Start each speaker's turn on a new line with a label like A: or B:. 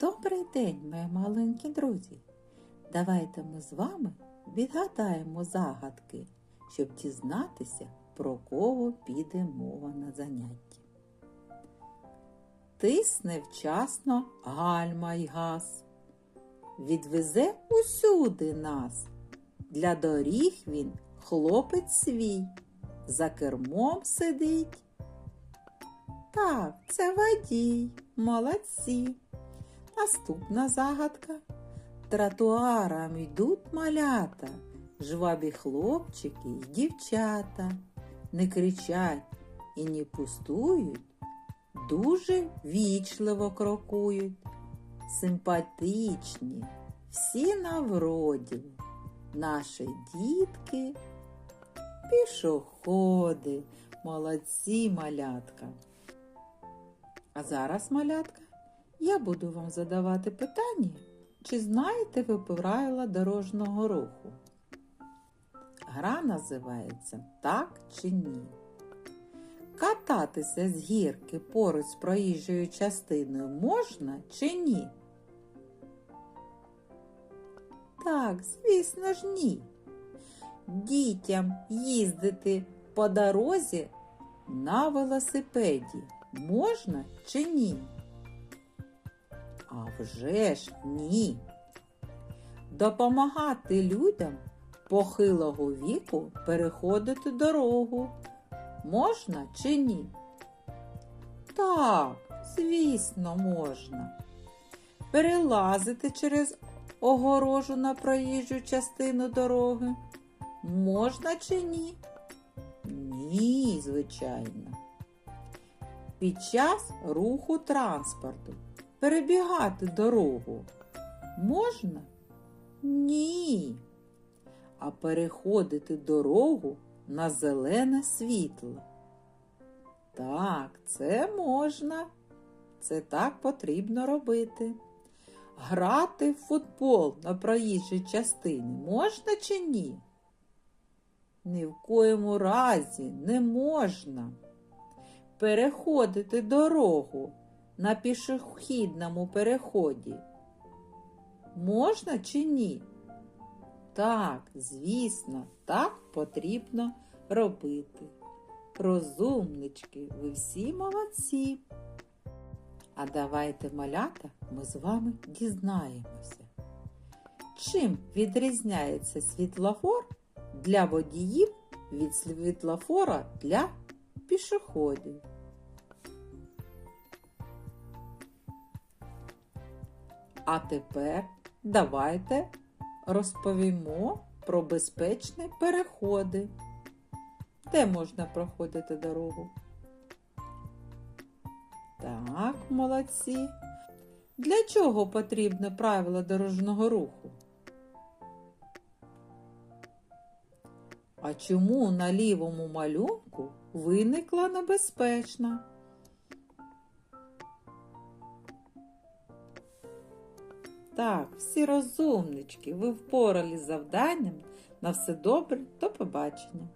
A: Добрий день, мої маленькі друзі! Давайте ми з вами відгадаємо загадки, щоб дізнатися, про кого піде мова на занятті. Тисне вчасно гальма й газ, відвезе усюди нас. Для доріг він хлопець свій, за кермом сидить. Так, це водій, молодці. Наступна загадка. Тротуаром йдуть малята, жвабі хлопчики й дівчата. Не кричать і не пустують, дуже вічливо крокують, симпатичні, всі на вроді. Наші дітки пішоходи, молодці малятка. А зараз, малятка, я буду вам задавати питання, чи знаєте ви правила дорожнього руху? Гра називається Так чи ні. Кататися з гірки поруч з проїжджою частиною можна чи ні? Так, звісно ж, ні. Дітям їздити по дорозі на велосипеді можна чи ні? А вже ж ні. Допомагати людям похилого віку переходити дорогу можна чи ні? Так, звісно, можна. Перелазити через огорожу на проїжджу частину дороги можна чи ні? Ні, звичайно. Під час руху транспорту перебігати дорогу можна? Ні. А переходити дорогу на зелене світло. Так, це можна. Це так потрібно робити. Грати в футбол на проїжджій частині можна чи ні? Ні в коєму разі не можна. Переходити дорогу на пішохідному переході. Можна чи ні? Так, звісно, так потрібно робити. Розумнички, ви всі молодці. А давайте, малята, ми з вами дізнаємося. Чим відрізняється світлофор для водіїв від світлофора для пішоходів? А тепер давайте розповімо про безпечні переходи. Де можна проходити дорогу? Так, молодці. Для чого потрібне правило дорожнього руху? А чому на лівому малюнку виникла небезпечна? Так, всі розумнички, ви впорали з завданням. На все добре, до побачення.